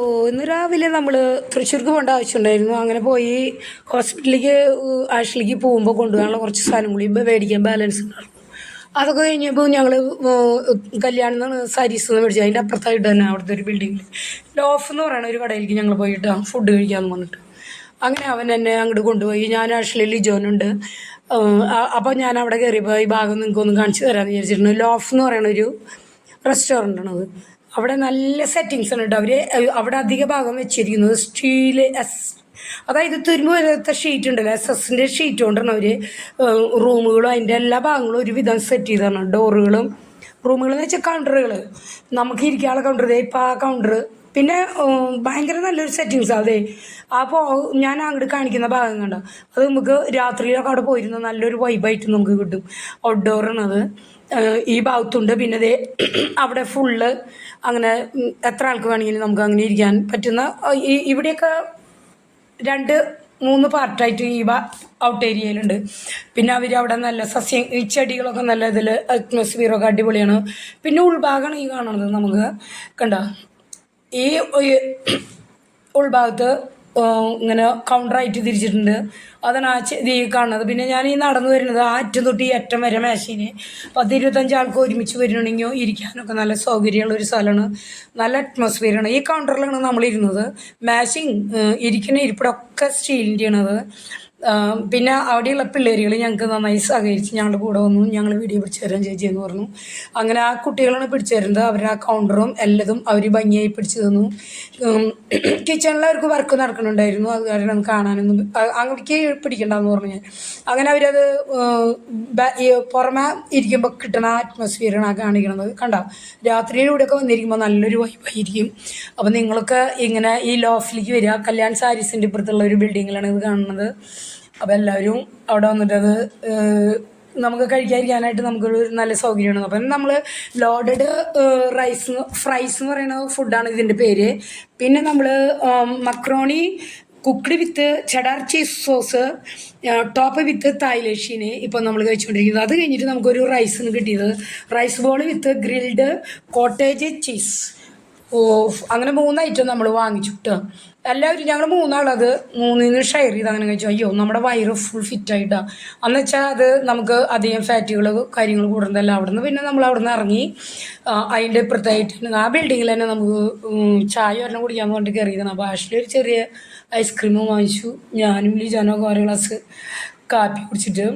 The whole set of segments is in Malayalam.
ഓ ഇന്ന് രാവിലെ നമ്മൾ തൃശ്ശൂർക്ക് പോകേണ്ട ആവശ്യമുണ്ടായിരുന്നു. അങ്ങനെ പോയി ഹോസ്പിറ്റലിലേക്ക് ആഷിലേക്ക് പോകുമ്പോൾ കൊണ്ടുപോകാനുള്ള കുറച്ച് സാധനം കൂടി മേടിക്കാൻ ബാലൻസ് ഉണ്ടായിരുന്നു അതൊക്കെ കഴിഞ്ഞപ്പോൾ ഞങ്ങൾ കല്യാണം എന്നാണ് സാരീസ് എന്ന് മേടിച്ചത്. അതിന്റെ അപ്പുറത്തായിട്ട് തന്നെ അവിടുത്തെ ഒരു ബിൽഡിങ്ങിൽ ലോഫ് എന്ന് പറയുന്ന ഒരു കടയിലേക്ക് ഞങ്ങൾ പോയിട്ട് ഫുഡ് കഴിക്കാമെന്ന് പറഞ്ഞിട്ട് അങ്ങനെ അവൻ എന്നെ അങ്ങോട്ട് കൊണ്ടുപോയി. ഞാൻ ആഷിലെ ലിജോനുണ്ട്. അപ്പോൾ ഞാൻ അവിടെ കയറിയപ്പോൾ ഈ ഭാഗം നിങ്ങൾക്കൊന്ന് കാണിച്ചു തരാമെന്ന് വിചാരിച്ചിട്ടുണ്ട് ലോഫ് എന്ന് പറയുന്ന ഒരു റെസ്റ്റോറന്റ് ആണത്. അവിടെ നല്ല സെറ്റിങ്സ് ആണ് ഉണ്ട് അവർ അവിടെ അധിക ഭാഗം വെച്ചിരിക്കുന്നത് സ്റ്റീൽ എസ് അതായത് തുരുമ്പ് വരാത്ത ഷീറ്റ് ഉണ്ടല്ലോ എസ് എസിന്റെ ഷീറ്റ് കൊണ്ടാണ് അവർ റൂമുകളും അതിന്റെ എല്ലാ ഭാഗങ്ങളും ഒരുവിധം സെറ്റ് ചെയ്താണ് ഡോറുകളും റൂമുകൾ എന്ന് വെച്ചാൽ കൗണ്ടറുകൾ നമുക്ക് ഇരിക്കാനുള്ള കൗണ്ടർ ഇതേ ഇപ്പോൾ ആ കൗണ്ടർ പിന്നെ ഭയങ്കര നല്ലൊരു സെറ്റിങ്സ് അതെ. അപ്പോൾ ഞാൻ അങ്ങോട്ട് കാണിക്കുന്ന ഭാഗം കണ്ട? അത് നമുക്ക് രാത്രിയിലൊക്കെ അവിടെ പോയിരുന്ന നല്ലൊരു വൈബായിട്ട് നമുക്ക് കിട്ടും. ഔട്ട്ഡോറാണ് അത്. ഏഹ് ഈ ഭാഗത്തുണ്ട്. പിന്നെ ദേ അവിടെ ഫുള്ള് അങ്ങനെ എത്ര ആൾക്ക് വേണമെങ്കിലും നമുക്ക് അങ്ങനെ ഇരിക്കാൻ പറ്റുന്ന ഈ ഇവിടെയൊക്കെ രണ്ട് മൂന്ന് പാർട്ടായിട്ട് ഈ ഔട്ട് ഏരിയയിലുണ്ട് പിന്നെ അവർ അവിടെ നല്ല സസ്യം ഈ ചെടികളൊക്കെ നല്ല ഇതിൽ അറ്റ്മോസ്ഫിയറൊക്കെ അടിപൊളിയാണ്. പിന്നെ ഉൾഭാഗമാണ് ഈ കാണുന്നത് നമുക്ക്. കണ്ട? ഈ ഉൾഭാഗത്ത് ഇങ്ങനെ കൗണ്ടറായിട്ട് തിരിച്ചിട്ടുണ്ട്. അതാണ് ആ ഈ കാണുന്നത്. പിന്നെ ഞാൻ ഈ നടന്നു വരുന്നത് ആ അറ്റം തൊട്ട് ഈ അറ്റം വരെ മേശീന്. പത്ത് ഇരുപത്തഞ്ച് ആൾക്ക് ഒരുമിച്ച് വരുന്നുണ്ടെങ്കിൽ ഇരിക്കാനൊക്കെ നല്ല സൗകര്യമുള്ള ഒരു സ്ഥലമാണ്. നല്ല അറ്റ്മോസ്ഫിയറാണ് ഈ കൗണ്ടറിലാണ് നമ്മൾ ഇരുന്നത്. ഇരിക്കുന്ന ഇരിപ്പിടൊക്കെ സ്റ്റീലിന്റെയാണത് പിന്നെ അവിടെയുള്ള പിള്ളേരുകൾ ഞങ്ങൾക്ക് നന്നായി സഹകരിച്ച് ഞങ്ങളുടെ കൂടെ വന്നു. ഞങ്ങൾ വീഡിയോ പിടിച്ചു തരാൻ ചേച്ചി എന്ന് പറഞ്ഞു. അങ്ങനെ ആ കുട്ടികളാണ് പിടിച്ചു തരുന്നത് അവരുടെ ആ കൗണ്ടറും എല്ലതും അവർ ഭംഗിയായി പിടിച്ചു തന്നു. കിച്ചണിൽ അവർക്ക് വർക്ക് നടക്കുന്നുണ്ടായിരുന്നു. അത് കാരണം കാണാനൊന്നും അങ്ങനെ പിടിക്കണ്ടെന്ന് പറഞ്ഞു ഞാൻ. അങ്ങനെ അവരത് പുറമെ ഇരിക്കുമ്പോൾ കിട്ടുന്ന അറ്റ്മോസ്ഫിയറാണ് ആ കാണിക്കണത്. കണ്ട? രാത്രിയിലൂടെയൊക്കെ വന്നിരിക്കുമ്പോൾ നല്ലൊരു വൈബായിരിക്കും അപ്പോൾ നിങ്ങളൊക്കെ ഇങ്ങനെ ഈ ലോഫിലേക്ക് വരിക. കല്യാൺ സാരീസിന്റെ ഇപ്പുറത്തുള്ള ഒരു ബിൽഡിങ്ങിലാണ് ഇത് കാണുന്നത്. അപ്പോൾ എല്ലാവരും അവിടെ വന്നിട്ട് അത് നമുക്ക് കഴിക്കാതിരിക്കാനായിട്ട് നമുക്കൊരു നല്ല സൗകര്യമാണ്. അപ്പം നമ്മൾ ലോഡഡ് റൈസ് ഫ്രൈസ് എന്ന് പറയുന്ന ഫുഡാണ് ഇതിന്റെ പേര്. പിന്നെ നമ്മൾ macaroni cooked with cheddar cheese sauce top with തായ്ലഷീന് ഇപ്പോൾ നമ്മൾ കഴിച്ചുകൊണ്ടിരിക്കുന്നത്. അത് കഴിഞ്ഞിട്ട് നമുക്കൊരു റൈസിന് കിട്ടിയത്. Rice ball with grilled cottage cheese ഓ അങ്ങനെ മൂന്ന് ഐറ്റം നമ്മൾ വാങ്ങിച്ചു കേട്ടോ എല്ലാവരും ഞങ്ങൾ മൂന്നാളത് മൂന്നിന്ന് ഷെയർ ചെയ്ത് അങ്ങനെ കഴിച്ചു. അയ്യോ നമ്മുടെ വയറ് ഫുൾ ഫിറ്റ് ആയിട്ടാണ് അന്ന് വെച്ചാൽ അത് നമുക്ക് അധികം ഫാറ്റുകൾ കാര്യങ്ങൾ കൂടുന്നതല്ല അവിടെ നിന്ന് പിന്നെ നമ്മൾ അവിടെ നിന്ന് ഇറങ്ങി അതിന്റെ ഇപ്പുറത്തായിട്ട് ആ ബിൽഡിങ്ങിൽ തന്നെ നമുക്ക് ചായ ഒരെണ്ണം കുടിക്കാൻ പറഞ്ഞിട്ട് കയറിയതാണ് അപ്പോൾ ആഷ്ലി ഒരു ചെറിയ ഐസ്ക്രീമും വാങ്ങിച്ചു. ഞാനും ലിജാനോ ഓരോ ഗ്ലാസ് കാപ്പി കുടിച്ചിട്ട്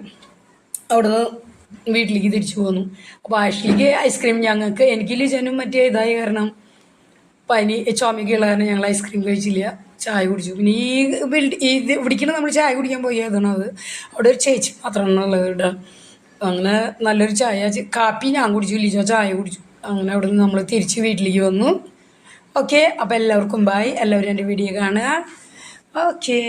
അവിടെ നിന്ന് വീട്ടിലേക്ക് തിരിച്ചു പോന്നു. അപ്പോൾ ആഷ്ലിക്ക് ഐസ്ക്രീം ഞങ്ങൾക്ക് എനിക്ക് ലിജാനും മറ്റേ ഇതായ കാരണം പനി ചുമക്കുള്ള കാരണം ഞങ്ങൾ ഐസ്ക്രീം കഴിച്ചില്ല. ചായ കുടിച്ചു. പിന്നെ ഈ ബിൽഡ് ഇത് ഇവിടേക്കാണ് നമ്മൾ ചായ കുടിക്കാൻ പോയതാണ് അത്. അവിടെ ഒരു ചേച്ചി മാത്രമാണ് ഉള്ളത് അങ്ങനെ നല്ലൊരു ചായ കാപ്പി ഞാൻ കുടിച്ചു ഇല്ലിച്ചോ ചായ കുടിച്ചു. അങ്ങനെ അവിടെ നിന്ന് നമ്മൾ തിരിച്ച് വീട്ടിലേക്ക് വന്നു. ഓക്കെ അപ്പോൾ എല്ലാവർക്കും ബായ് എല്ലാവരും എന്റെ വീഡിയോ കാണുക. ഓക്കേ.